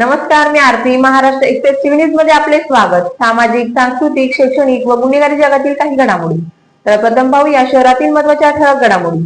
नमस्कार मी Aarti. Maharashtra Express TV न्यूजमध्ये आपले स्वागत. सामाजिक सांस्कृतिक शैक्षणिक व गुन्हेगारी जगातील काही घडामोडी. तर प्रथम पाहू या शहरातील महत्त्वाच्या ठळक घडामोडी.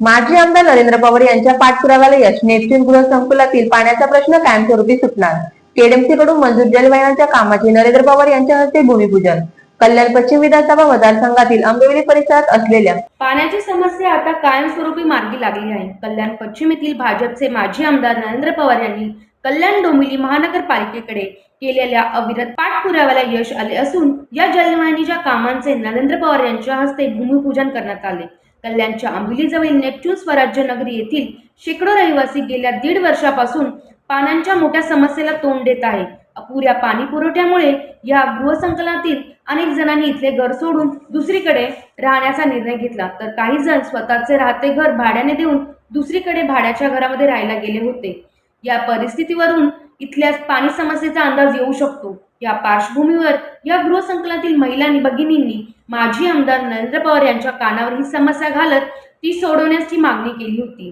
माजी आमदार नरेंद्र पवार यांच्या पाठपुराव्याला यश नेपच्यून गृह संकुलातील पाण्याचा प्रश्न कायमस्वरूपी सुटणार. केडीएमसी कडून मंजूर जलवाहिन्यांच्या कामाचे नरेंद्र पवार यांच्या हस्ते भूमिपूजन. कल्याण पश्चिम विधानसभा मतदारसंघातील आंबेवली परिसरात असलेल्या पाण्याची समस्या आता कायमस्वरूपी मार्गी लागली आहे. कल्याण पश्चिम येथील भाजपचे माजी आमदार नरेंद्र पवार यांनी कल्याण डोंबिवली महानगरपालिकेकडे केलेल्या अविरत पाठपुराव्याला यश आले असून या जलवाहिनीच्या कामांचे नरेंद्र पवार यांच्या हस्ते भूमिपूजन करण्यात आले. कल्याणच्या आंबिलीजवळील नेपच्यून स्वराज्य नगरी येथील शेकडो रहिवासी गेल्या दीड वर्षापासून पाण्याच्या मोठ्या समस्येला तोंड देत आहे. अपुऱ्या पाणी पुरवठ्यामुळे या गृहसंकलातील अनेक जणांनी इथले घर सोडून दुसरीकडे राहण्याचा निर्णय घेतला. तर काही जण स्वतःचे राहते घर भाड्याने देऊन दुसरीकडे भाड्याच्या घरामध्ये राहायला गेले होते. या परिस्थितीवरून इथल्या पाणी समस्येचा अंदाज येऊ शकतो. या पार्श्वभूमीवर या गृहसंकलातील महिला भगिनींनी माजी आमदार नरेंद्र पवार यांच्या कानावर ही समस्या घालत ती सोडवण्याची मागणी केली होती.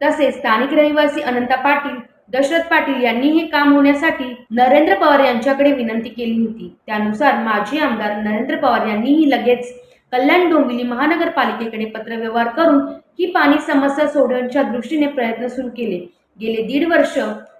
तसेच स्थानिक रहिवासी अनंता पाटील दशरथ पाटील यांनी हे काम होण्यासाठी नरेंद्र पवार यांच्याकडे विनंती केली होती. त्यानुसार माजी आमदार नरेंद्र पवार यांनीही लगेच कल्याण डोंबिवली महानगरपालिकेकडे पत्रव्यवहार करून ही पाणी समस्या सोडवण्याच्या दृष्टीने प्रयत्न सुरू केले. गेले दीड वर्ष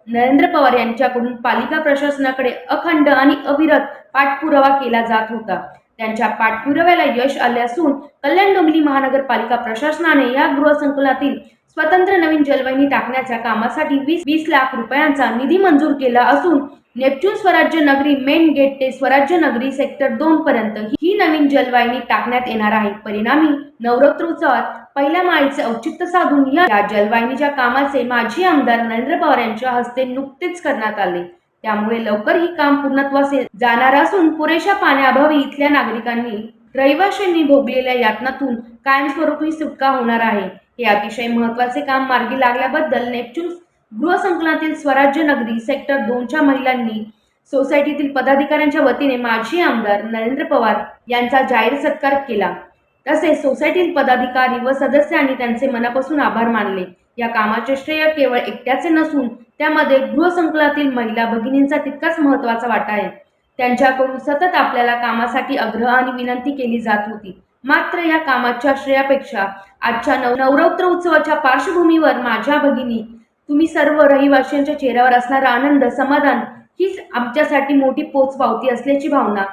नरेंद्र पवार यांच्याकडून पालिका प्रशासनाकडे अखंड आणि अविरत पाठपुरावा केला जात होता. त्यांच्या पाठपुराव्याला यश आले असून कल्याण डोंबिवली महानगरपालिका प्रशासनाने या गृहसंकुलातील स्वतंत्र नवीन जलवाहिनी टाकण्याच्या कामासाठी वीस वीस लाख रुपयांचा निधी मंजूर केला असून नेपच्यून स्वराज्य नगरी मेन गेट ते स्वराज्य नगरी सेक्टर दोन पर्यंत ही नवीन जलवाहिनी टाकण्यात येणार आहे. परिणामी नवरात्रोत्सवात पहिल्या माळीचे औचित्य साधून या जलवाहिनीच्या कामाचे माजी आमदार नरेंद्र पवार यांच्या हस्ते नुकतेच करण्यात आले. त्यामुळे लवकर ही काम पूर्णत्वास जाणार असून पुरेशा पाण्याअभावी इथल्या नागरिकांनी रहिवाशांनी भोगलेल्या यातनातून कायमस्वरूपी सुटका होणार आहे. हे अतिशय महत्त्वाचे काम मार्गी लागल्याबद्दल नेपच्यून गृहसंकुलातील स्वराज्य नगरी सेक्टर दोनच्या महिलांनी सोसायटीतील पदाधिकाऱ्यांच्या वतीने माजी आमदार नरेंद्र पवार यांचा जाहीर सत्कार केला. तसेच सोसायटीतील पदाधिकारी व सदस्यांनी त्यांचे मनापासून आभार मानले. या कामाचे श्रेय केवळ एकट्याचे नसून त्यामध्ये गृहसंकुलातील महिला भगिनींचा तितकाच महत्त्वाचा वाटा आहे. त्यांच्याकडून सतत आपल्याला कामासाठी आग्रह आणि विनंती केली जात होती. मात्र या कामाच्या श्रेयापेक्षा आजच्या नव नवरात्र उत्सवाच्या पार्श्वभूमीवर माझ्या भगिनी तुम्ही सर्व रहिवाशांच्या चेहऱ्यावर असणारा आनंद समाधान हीच आमच्यासाठी मोठी पोचपावती असल्याची भावना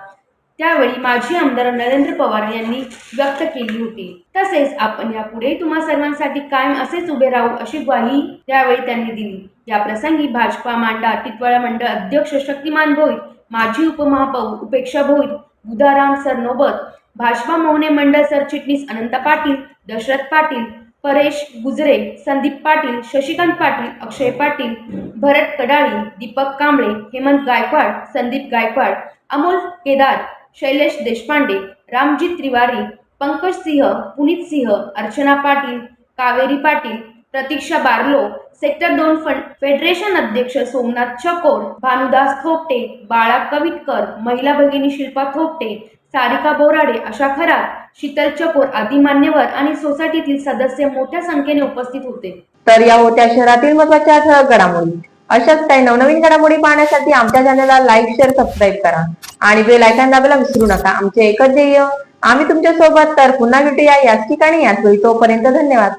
त्यावेळी माजी आमदार नरेंद्र पवार यांनी व्यक्त केली होती. तसेच आपण यापुढे तुम्हा सर्वांसाठी कायम असेच उभे राहू अशी ग्वाही त्यावेळी त्यांनी दिली. या प्रसंगी भाजपा मांडा टिटवाळा मंडळ अध्यक्ष शक्तिमान भोईर माजी उपमहापौर उपेक्षा भोईर बुधाराम सरनोबत भाजपा मोहने मंडळ सरचिटणीस अनंत पाटील दशरथ पाटील परेश गुजरे संदीप पाटील शशिकांत पाटील अक्षय पाटील भरत कडाळी दीपक कांबळे हेमंत गायकवाड संदीप गायकवाड अमोल केदार शैलेश देशपांडे रामजीत त्रिवारी पंकज सिंह पुनीत सिंह अर्चना पाटील कावेरी पाटील प्रतीक्षा बार्लो सेक्टर दोन फंड फेडरेशन अध्यक्ष सोमनाथ चकोर भानुदास थोपटे बाळा कविटकर महिला भगिनी शिल्पा थोपटे तारिका बोराडे अशा खरात शीतल चकोर आदी मान्यवर आणि सोसायटीतील सदस्य मोठ्या संख्येने उपस्थित होते. तर या होत्या शहरातील महत्त्वाच्या ठळक घडामोडी. अशाच काही नवनवीन घडामोडी पाहण्यासाठी आमच्या चॅनलला लाईक शेअर सबस्क्राईब करा. आणि बेल आयकॉन दाबायला विसरू नका. आमचे एकच ध्येय आम्ही तुमच्यासोबत तर पुन्हा भेटूया याच ठिकाणी. याच वेळी तोपर्यंत धन्यवाद.